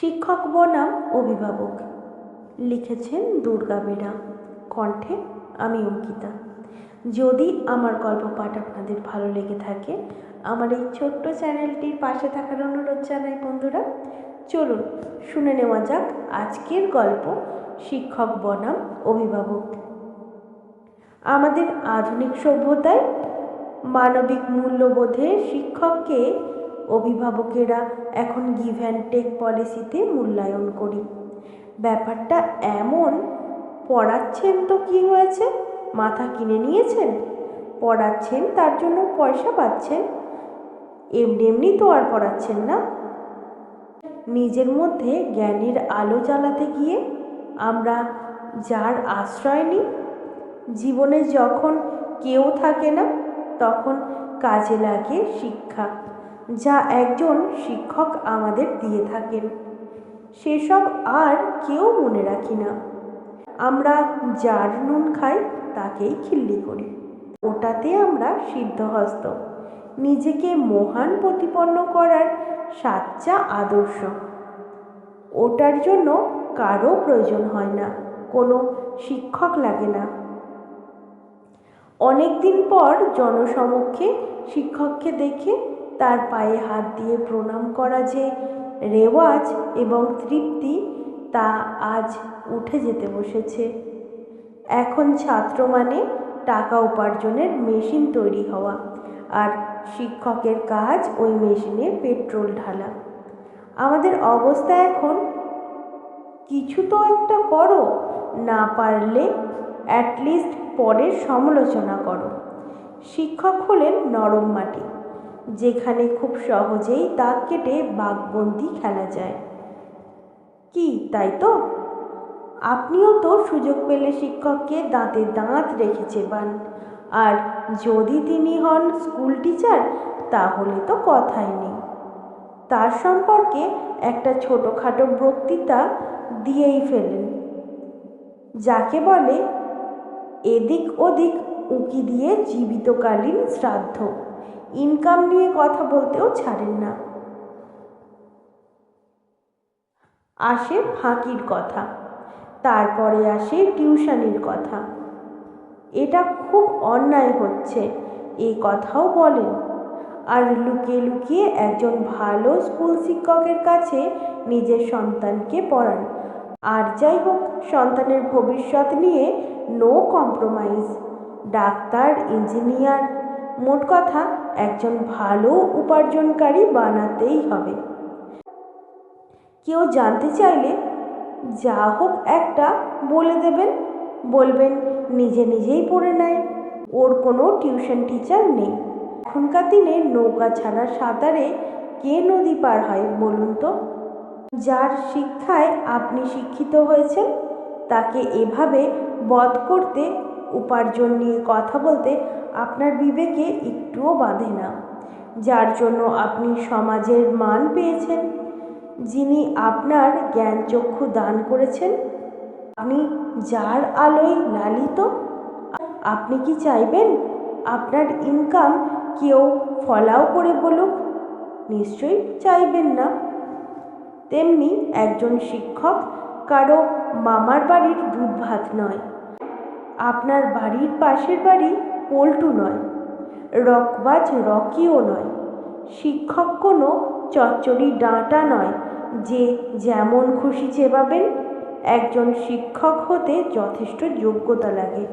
শিক্ষক বনাম অভিভাবক। লিখেছেন দুর্গা বেরা কণ্ঠে আমি অঙ্কিতা। যদি আমার গল্প পাঠ আপনাদের ভালো লেগে থাকে, আমার এই ছোট্ট চ্যানেলটির পাশে থাকার অনুরোধ জানাই বন্ধুরা। চলুন, শুনে নেওয়া যাক আজকের গল্প শিক্ষক বনাম অভিভাবক। আমাদের আধুনিক সভ্যতায় মানবিক মূল্যবোধে শিক্ষককে অভিভাবকেরা এখন গিভ অ্যান্ড টেক পলিসিতে মূল্যায়ন করি। ব্যাপারটা এমন, পড়াচ্ছেন তো কি হয়েছে? মাথা কিনে নিয়েছেন? পড়াচ্ছেন, তার জন্য পয়সা পাচ্ছেন? এমনি এমনি তো আর পড়াচ্ছেন না। নিজের মধ্যে জ্ঞানের আলো জ্বালাতে গিয়ে আমরা যার আশ্রয় নিই, জীবনে যখন কেউ থাকে না, তখন কাজে লাগে শিক্ষা। যা একজন শিক্ষক আমাদের দিয়ে থাকেন। সেসব আর কেউ মনে রাখি না। আমরা যার নুন খাই, তাকেই খিল্লি করি। ওটাতে আমরা সিদ্ধহস্ত। নিজেকে মহান প্রতিপন্ন করার সাচ্চা আদর্শ। ওটার জন্য কারও প্রয়োজন হয় না, কোনো শিক্ষক লাগে না। অনেক দিন পর জনসমক্ষে শিক্ষককে দেখে তার পায়ে হাত দিয়ে প্রণাম করা যে রেওয়াজ এবং তৃপ্তি তা আজ উঠে যেতে বসেছে। এখন ছাত্র মানে টাকা উপার্জনের মেশিন তৈরি হওয়া আর শিক্ষকের কাজ ওই মেশিনে পেট্রোল ঢালা। আমাদের অবস্থা এখন, কিছু তো একটা করো, না পারলে অ্যাটলিস্ট পরের সমালোচনা করো। শিক্ষক হলেন নরম মাটি। যেখানে খুব সহজেই দাগ কেটে বাঘবন্দি খেলা যায়। কি, তাই তো? আপনিও তো সুযোগ পেলে শিক্ষককে দাঁতে দাঁত রেখে চেবান আর যদি তিনি হন স্কুল টিচার, তাহলে তো কথাই নেই। তার সম্পর্কে একটা ছোটোখাটো বক্তৃতা দিয়েই ফেলেন। যাকে বলে, এদিক ওদিক উঁকি দিয়ে জীবিতকালীন শ্রাদ্ধ। ইনকাম নিয়ে কথা বলতেও ছাড়েন না। আসে ফাঁকির কথা, তারপরে আসে টিউশনির কথা। এটা খুব অন্যায় হচ্ছে, এই কথাও বলেন। আর লুকিয়ে লুকিয়ে একজন ভালো স্কুল শিক্ষকের কাছে নিজের সন্তানকে পড়ান। আর যাই হোক, সন্তানের ভবিষ্যৎ নিয়ে নো কম্প্রোমাইজ ডাক্তার, ইঞ্জিনিয়ার মোট কথা, একজন ভালো উপার্জনকারী বানাতেই হবে। কেউ জানতে চাইলে, যা হোক একটা বলে দেবেন। বলবেন, নিজে নিজেই পড়ে নেয়। ওর কোনো টিউশন টিচার নেই। এখনকার দিনে নৌকা ছাড়া সাঁতারে কে নদী পার হয় বলুন তো? যার শিক্ষায় আপনি শিক্ষিত হয়েছেন, তাকে এভাবে বধ করতে উপার্জন নিয়ে কথা বলতে আপনার বিবেকে একটুও বাঁধে না। যার জন্য আপনি সমাজের মান পেয়েছেন, যিনি আপনার জ্ঞান চক্ষু দান করেছেন। আপনি যার আলোয় লালিত, আপনি কি চাইবেন আপনার ইনকাম কেউ ফলাও করে বলুক? নিশ্চয়ই চাইবেন না। তেমনি একজন শিক্ষক কারও মামার বাড়ির দুধ ভাত নয়। আপনার বাড়ির পাশের বাড়ি পল্টু নয়, রকবাজ রকিও নয়, শিক্ষক কোনো চচ্চড়ি ডাঁটা নয় যে যেমন খুশি চেবাবেন, একজন শিক্ষক হতে যথেষ্ট যোগ্যতা লাগে।